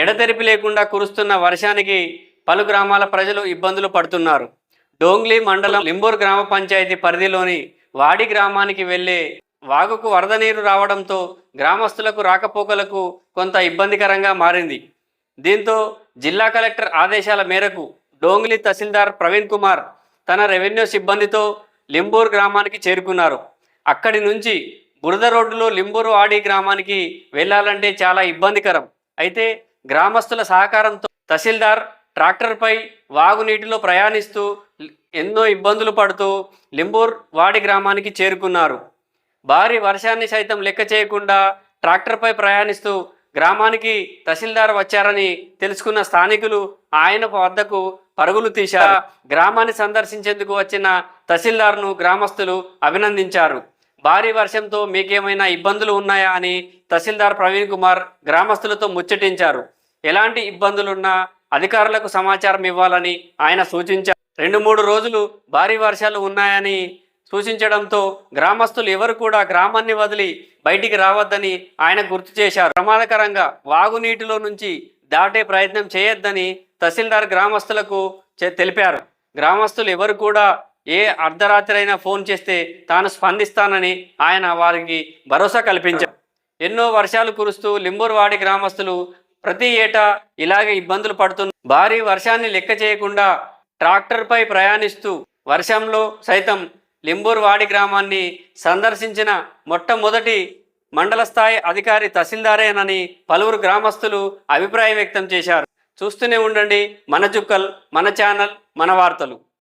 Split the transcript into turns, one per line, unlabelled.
ఎడతెరిపి లేకుండా కురుస్తున్న వర్షానికి పలు గ్రామాల ప్రజలు ఇబ్బందులు పడుతున్నారు. డోంగ్లీ మండలం లింబూర్ గ్రామ పంచాయతీ పరిధిలోని వాడి గ్రామానికి వెళ్ళే వాగుకు వరద నీరు రావడంతో గ్రామస్తులకు రాకపోకలకు కొంత ఇబ్బందికరంగా మారింది. దీంతో జిల్లా కలెక్టర్ ఆదేశాల మేరకు డోంగ్లీ తహసీల్దార్ ప్రవీణ్ కుమార్ తన రెవెన్యూ సిబ్బందితో లింబూర్ గ్రామానికి చేరుకున్నారు. అక్కడి నుంచి బురద రోడ్డులో లింబూరు వాడి గ్రామానికి వెళ్ళాలంటే చాలా ఇబ్బందికరం. అయితే గ్రామస్తుల సహకారంతో తహసీల్దార్ ట్రాక్టర్పై వాగునీటిలో ప్రయాణిస్తూ ఎన్నో ఇబ్బందులు పడుతూ లింబూర్ వాడి గ్రామానికి చేరుకున్నారు. భారీ వర్షాన్ని సైతం లెక్క చేయకుండా ట్రాక్టర్పై ప్రయాణిస్తూ గ్రామానికి తహసీల్దార్ వచ్చారని తెలుసుకున్న స్థానికులు ఆయన వద్దకు పరుగులు తీశారు. గ్రామాన్ని సందర్శించేందుకు వచ్చిన తహసీల్దార్ను గ్రామస్తులు అభినందించారు. భారీ వర్షంతో మీకేమైనా ఇబ్బందులు ఉన్నాయా అని తహసీల్దార్ ప్రవీణ్ కుమార్ గ్రామస్తులతో ముచ్చటించారు. ఎలాంటి ఇబ్బందులున్నా అధికారులకు సమాచారం ఇవ్వాలని ఆయన సూచించారు. రెండు మూడు రోజులు భారీ వర్షాలు ఉన్నాయని సూచించడంతో గ్రామస్తులు ఎవరు కూడా గ్రామాన్ని వదిలి బయటికి రావద్దని ఆయన గుర్తు చేశారు. ప్రమాదకరంగా వాగునీటిలో నుంచి దాటే ప్రయత్నం చేయొద్దని తహసీల్దార్ గ్రామస్తులకు చె- తెలిపారు. గ్రామస్తులు ఎవరు కూడా ఏ అర్ధరాత్రి అయినా ఫోన్ చేస్తే తాను స్పందిస్తానని ఆయన వారికి భరోసా కల్పించారు. ఎన్నో వర్షాలు కురుస్తూ లింబూర్వాడి గ్రామస్తులు ప్రతి ఏటా ఇలాగే ఇబ్బందులు పడుతున్న భారీ వర్షాన్ని లెక్క చేయకుండా ట్రాక్టర్పై ప్రయాణిస్తూ వర్షంలో సైతం లింబూర్వాడి గ్రామాన్ని సందర్శించిన మొట్టమొదటి మండల స్థాయి అధికారి తహసీల్దారేనని పలువురు గ్రామస్తులు అభిప్రాయం వ్యక్తం చేశారు. చూస్తూనే ఉండండి మన చుక్కల్ మన ఛానల్ మన వార్తలు.